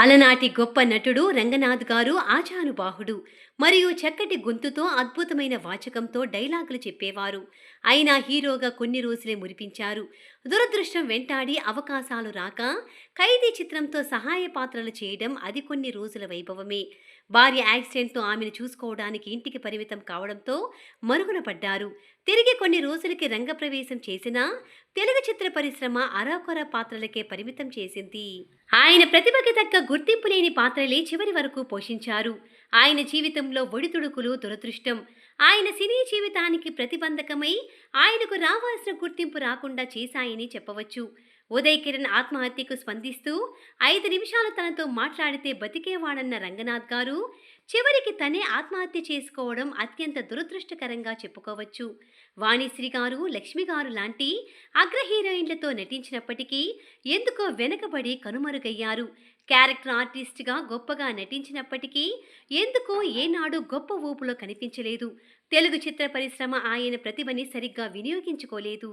అలనాటి గొప్ప నటుడు రంగనాథ్ గారు ఆచానుబాహుడు మరియు చక్కటి గొంతుతో అద్భుతమైన వాచకంతో డైలాగులు చెప్పేవారు. అయినా హీరోగా కొన్ని రోజులే మురిపించారు. దురదృష్టం వెంటాడి అవకాశాలు రాక ఖైదీ చిత్రంతో సహాయ పాత్రలు చేయడం అది కొన్ని రోజుల వైభవమే. భార్య యాక్సిడెంట్తో ఆమెను చూసుకోవడానికి ఇంటికి పరిమితం కావడంతో మరుగున పడ్డారు. తిరిగి కొన్ని రోజులకి రంగప్రవేశం చేసినా తెలుగు చిత్ర పరిశ్రమ అరాకొర పాత్రలకే పరిమితం చేసింది. ఆయన ప్రతిభకి తగ్గ గుర్తింపు లేని పాత్రలే చివరి వరకు పోషించారు. ఆయన జీవితంలో ఒడితుడుకులు దురదృష్టం. ఆయన సినీ జీవితానికి ప్రతిబంధకమై ఆయనకు రావాల్సిన గుర్తింపు రాకుండా చేశాయని చెప్పవచ్చు. ఉదయ్ కిరణ్ ఆత్మహత్యకు స్పందిస్తూ ఐదు నిమిషాలు తనతో మాట్లాడితే బతికేవాడన్న రంగనాథ్ గారు చివరికి తనే ఆత్మహత్య చేసుకోవడం అత్యంత దురదృష్టకరంగా చెప్పుకోవచ్చు. వాణిశ్రీ గారు లక్ష్మి గారు లాంటి అగ్ర హీరోయిన్లతో నటించినప్పటికీ ఎందుకో వెనకబడి కనుమరుగయ్యారు. క్యారెక్టర్ ఆర్టిస్ట్గా గొప్పగా నటించినప్పటికీ ఎందుకో ఏనాడు గొప్ప ఊపులో కనిపించలేదు. తెలుగు చిత్ర పరిశ్రమ ఆయన ప్రతిభని సరిగ్గా వినియోగించుకోలేదు.